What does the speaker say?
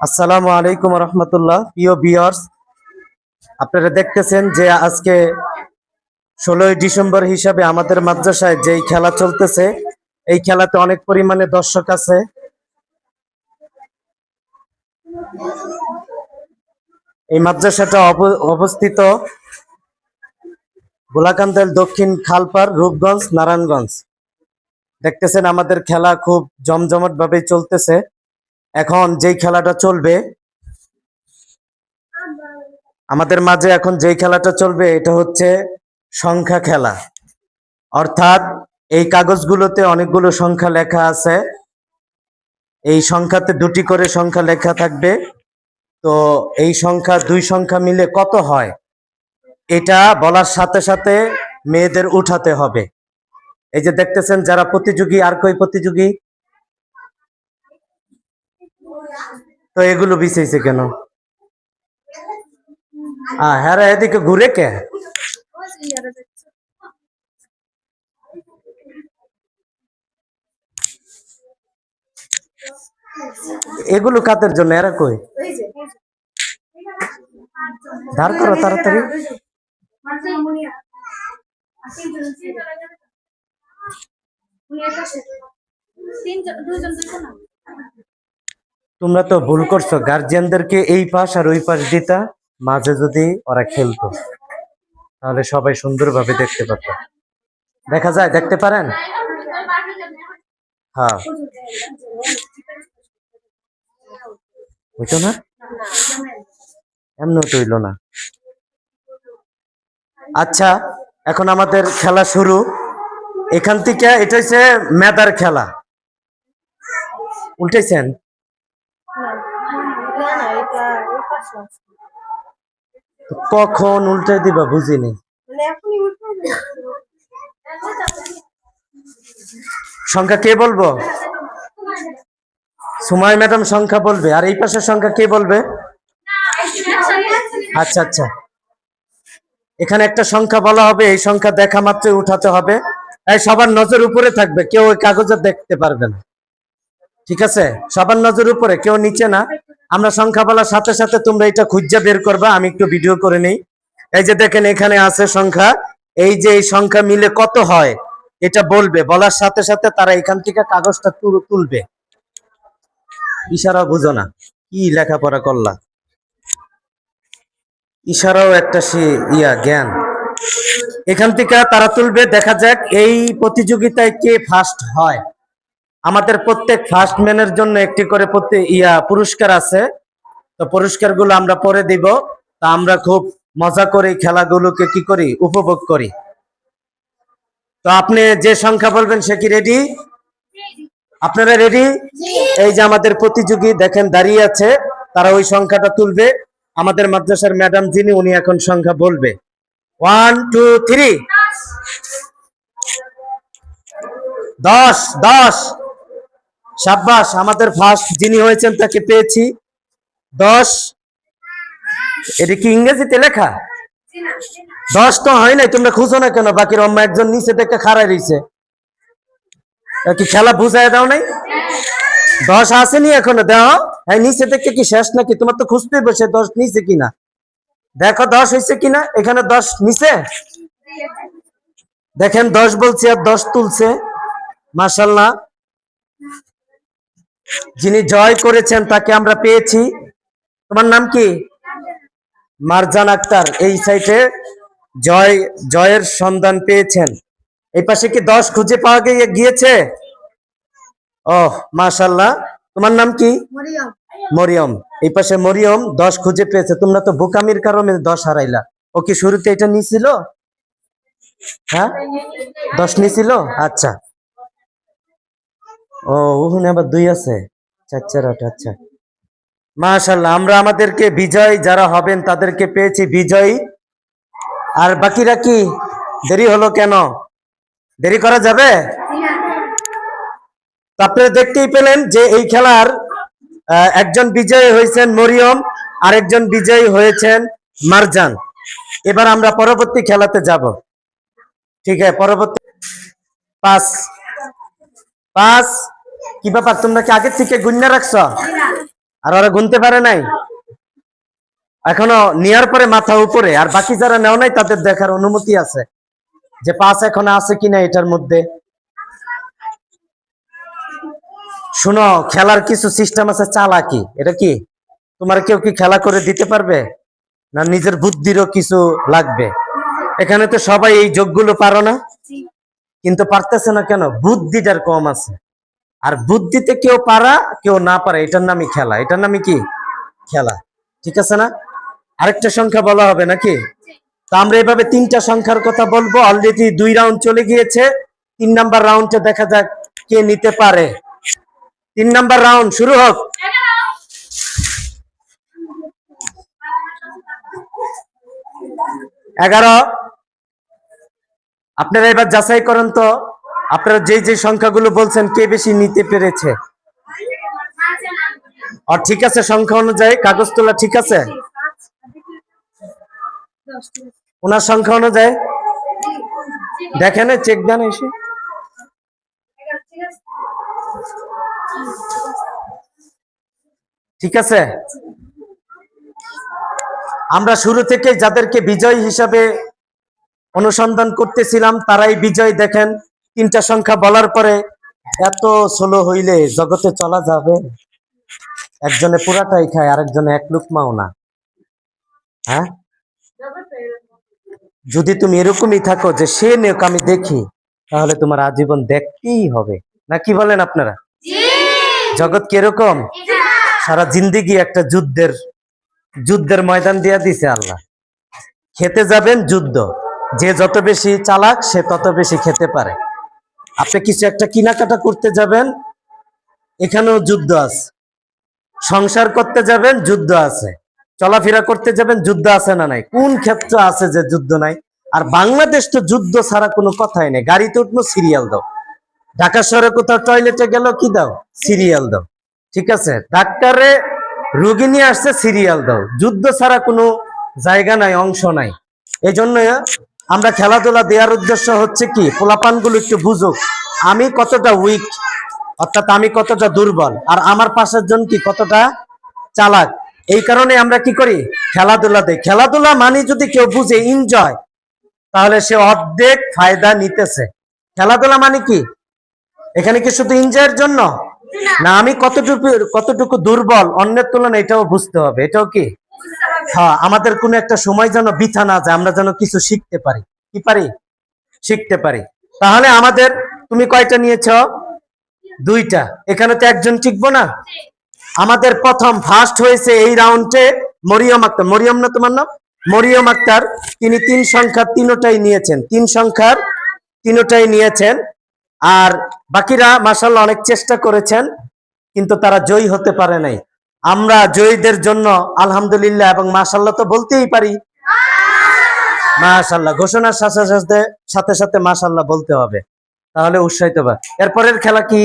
আসসালামু আলাইকুম রহমতুল্লাহ। প্রিয় বিয়ার্স আপনারা দেখতেছেন যে আজকে ষোলোই ডিসেম্বর হিসাবে আমাদের মাদ্রাসায় যেই খেলা চলতেছে, এই খেলাতে অনেক পরিমাণে দর্শক আছে। এই মাদ্রাসাটা অব- অবস্থিত গোলাকান্দাল দক্ষিণ খালপার রূপগঞ্জ, নারায়ণগঞ্জ। দেখতেছেন আমাদের খেলা খুব জমজমট ভাবে চলতেছে। এখন যেই খেলাটা চলবে, আমাদের মাঝে এখন যেই খেলাটা চলবে, এটা হচ্ছে সংখ্যা খেলা। অর্থাৎ এই কাগজগুলোতে অনেকগুলো সংখ্যা লেখা আছে। এই সংখ্যাতে দুটি করে সংখ্যা লেখা থাকবে। তো এই সংখ্যা, দুই সংখ্যা মিলে কত হয়? এটা বলার সাথে সাথে মেয়েদের উঠাতে হবে। এই যে দেখতেছেন যারা প্রতিযোগী, আর কই প্রতিযোগী? তো এগুলো বিছাইছে কেন? হ্যাঁ এদিকে ঘুরে কে? এগুলো কাদের জন্য? এরা কই? ধার করো তাড়াতাড়ি। তোমরা তো ভুল করছ। গার্জিয়ানদেরকে এই পাশ আর ওই পাশ দিতা, মাঝে যদি ওরা খেলতো। তাহলে সবাই সুন্দরভাবে দেখতে পারত। দেখা যায়, দেখতে পারেন? হ্যাঁ। হইতো না? এমন তৈল না। আচ্ছা এখন আমাদের খেলা শুরু। এখান থেকে এটা হচ্ছে মেদার খেলা। উল্টেছেন কখন উল্টে দিবা বুঝিনি। সংখ্যা কে বলব? সুমাই ম্যাডাম সংখ্যা বলবে। আর এই পাশের সংখ্যা কে বলবে? আচ্ছা আচ্ছা। এখানে একটা সংখ্যা বলা হবে, এই সংখ্যা দেখা মাত্রই উঠাতে হবে। সবার নজর উপরে থাকবে, কেউ ওই কাগজে দেখতে পারবে না। ঠিক আছে? সবার নজর উপরে, কেউ নিচে না। আমরা সংখ্যা বলার সাথে সাথে তোমরা এটা খুঁজে বের করবা, আমি একটু ভিডিও করে নেই। এই যে দেখেন, এখানে আছে সংখ্যা। এই যে এই সংখ্যা মিলে কত হয়, এটা বলবে। বলার সাথে সাথে তারা এখান থেকে কাগজটা তুলবে। ইশারা বুঝো না। কি লেখাপড়া করলা? ইশারাও একটা সে ইয়া, জ্ঞান। এখান থেকে তারা তুলবে। দেখা যাক এই প্রতিযোগিতায় কে ফার্স্ট হয়। আমাদের প্রত্যেক ফার্স্ট ম্যানের জন্য একটি করে প্রতি ইয়া পুরস্কার আছে। তো পুরস্কারগুলো আমরা পরে দিব। তা আমরা খুব মজা করে খেলাগুলোকে কি করি? উপভোগ করি। তো আপনি যে সংখ্যা বলবেন সে কি রেডি আপনারা রেডি এই যে আমাদের প্রতিযোগী দেখেন দাঁড়িয়ে আছে। তারা ওই সংখ্যাটা তুলবে। আমাদের মাদ্রাসার ম্যাডাম যিনি উনি এখন সংখ্যা বলবে। ওয়ান টু থ্রি দশ দশ। সাব্বাস আমাদের ফার্স্ট যিনি হয়েছেন তাকে পেয়েছি। দশ। এটা কি ইংরেজিতে লেখা? দশ তো হয় নাই, তোমরা খুঁজো না কেন? বাকির অম্মা একজন নিচে থেকে খাড়াই রইছে। তা কি খেলা বুঝাই দাও নাই? দশ আসেনি এখনও, দাও। হ্যাঁ নিচে থেকে কি শেষ নাকি? তোমার তো খুঁজতে বসে, দশ নিচে কিনা? দেখো দশ হয়েছে কিনা? এখানে দশ নিচে দেখেন, দশ বলছে আর দশ তুলছে। মাসাল্লাহ যিনি জয় করেছেন, তাকে আমরা পেয়েছি। তোমার নাম কি? মারজান আক্তার। এই সাইটে জয়, জয়ের সন্ধান পেয়েছেন। এই পাশে কি দশ খুঁজে পাওয়া গিয়ে গিয়েছে? ও মাশাল্লাহ। তোমার নাম কি? মরিয়ম। এই পাশে মরিয়ম, দশ খুঁজে পেয়েছে। তোমরা তো বোকামির কারণে দশ হারাইলা। ও কি শুরুতে এটা নিছিল? হ্যাঁ? দশ নিছিল? আচ্ছা। ও ওখানে আবার দুই আছে। চার চার আচ্ছা। মাশাল্লাহ আমরা আমাদেরকে বিজয় যারা হবেন তাদেরকে পেয়েছি বিজয়ী। আর বাকিরা কি? দেরি হলো কেন? দেরি করা যাবে? তো আপনারা দেখতেই পেলেন যে এই খেলার একজন বিজয়ী হয়েছেন মরিয়ম, আরেকজন বিজয়ী হয়েছেন মারজান। এবার আমরা পরবর্তী খেলাতে যাব। ঠিক আছে, পরবর্তী পাঁচ পাঁচ কি ব্যাপার, তোমরা কি আগের থেকে গুন্না রাখছ? আর ওরা গুনতে পারে নাই? এখনও নেওয়ার পরে মাথা উপরে, আর বাকি যারা নেও নাই তাদের দেখার অনুমতি আছে। যে পাঁচ এখন আছে কিনা এটার মধ্যে। শুনো, খেলার কিছু সিস্টেম আছে চালাকি। এটা কি? তোমার কেউ কি খেলা করে দিতে পারবে? না নিজের বুদ্ধিরও কিছু লাগবে? এখানে তো সবাই এই যোগগুলো পারো না। কিন্তু পারতেছে না কেন? বুদ্ধিটার কম আছে। আর বুদ্ধিতে কেউ পারা, কেউ না পারে, এটার নামই খেলা। এটার নামই কি? খেলা। ঠিক আছে না? আরেকটা সংখ্যা বলা হবে নাকি? তো আমরা এভাবে তিনটা সংখ্যার কথা বলব। অলরেডি দুই রাউন্ড চলে গিয়েছে। তিন নাম্বার রাউন্ডে দেখা যাক কে নিতে পারে। তিন নাম্বার রাউন্ড শুরু হোক। এগারো। আপনারা এবার যাচাই করেন তো, আপনারা যে যে সংখ্যাগুলো বলছেন, কে বেশি নিতে পেরেছে? আর ঠিক আছে, সংখ্যা অনুযায়ী কাগজ তোলা ঠিক আছে? ওনার সংখ্যা অনুযায়ী? দেখেন চেক দেন এসে। ঠিক আছে? আমরা শুরু থেকে যাদেরকে বিজয় হিসাবে অনুসন্ধান করতেছিলাম তারাই বিজয় দেখেন। তিনটা সংখ্যা বলার পরে এত স্লো হইলে জগতে চলা যাবে? একজনে পুরাটাই খায় আরেকজনে এক লুকমাও না। হ্যাঁ? যদি তুমি এরকমই থাকো যে সে নেক আমি দেখি তাহলে তোমার আজীবন দেখতেই হবে। না কি বলেন আপনারা? জগৎ কীরকম? সারা জিন্দিগি একটা যুদ্ধের যুদ্ধের ময়দান দিয়া দিছে আল্লাহ। খেতে যাবেন যুদ্ধ। যে যত বেশি চালাক, সে তত বেশি খেতে পারে। আপনি কিছু একটা কেনাকাটা করতে যাবেন, এখানেও যুদ্ধ আছে। সংসার করতে যাবেন, যুদ্ধ আছে। চলাফেরা করতে যাবেন, যুদ্ধ আছে না নাই? কোন ক্ষেত্র আছে যে যুদ্ধ নাই? আর বাংলাদেশ তো যুদ্ধ ছাড়া কোনো কথাই নেই। গাড়িতে উঠবো সিরিয়াল দাও। ঢাকা শহরে কোথাও টয়লেটে গেল, কি দাও? সিরিয়াল দাও। ঠিক আছে? ডাক্তারে রোগী নিয়ে আসছে সিরিয়াল দাও। যুদ্ধ ছাড়া কোনো জায়গা নাই, অংশ নাই। এই জন্য আমরা খেলাধুলা দেওয়ার উদ্দেশ্য হচ্ছে কি? পোলাপানগুলো একটু বুঝুক। আমি কতটা উইক অর্থাৎ আমি কতটা দুর্বল, আর আমার পাশের জন কি কতটা চালাক? এই কারণে আমরা কি করি? খেলাধুলা দেই। খেলাধুলা মানে যদি কেউ বুঝে এনজয় তাহলে সে অর্ধেক ফায়দা নিতেছে। খেলাধুলা মানে কি? এখানে কি শুধু এনজয়ের জন্য? না। আমি কতটুকু কতটুকু দুর্বল অন্যের তুলনায় এটাও বুঝতে হবে। এটাও কি? হ্যাঁ আমাদের কোনো একটা সময় যেন বিথা না যায় আমরা যেন কিছু শিখতে পারি। কি পারি? শিখতে পারি। তাহলে আমাদের তুমি কয়টা নিয়েছ? দুইটা। এখানে তো একজন টিকবো না? আমাদের প্রথম ফার্স্ট হয়েছে এই রাউন্ডে মরিয়ম আক্তার। মরিয়ম না তোমার নাম? মরিয়ম আক্তার। তিনি তিন সংখ্যার তিনোটাই নিয়েছেন। তিন সংখ্যার তিনোটাই নিয়েছেন। আর বাকিরা মাসাল্লাহ অনেক চেষ্টা করেছেন, কিন্তু তারা জয়ী হতে পারে নাই। আমরা জয়ীদের জন্য, আলহামদুলিল্লাহ, এবং মাসাল্লাহ তো বলতেই পারি। মাশাল্লাহ ঘোষণার সাথে সাথে সাথে সাথে মাশাল্লাহ বলতে হবে। তাহলে উৎসাহিত বা এরপরের খেলা কি?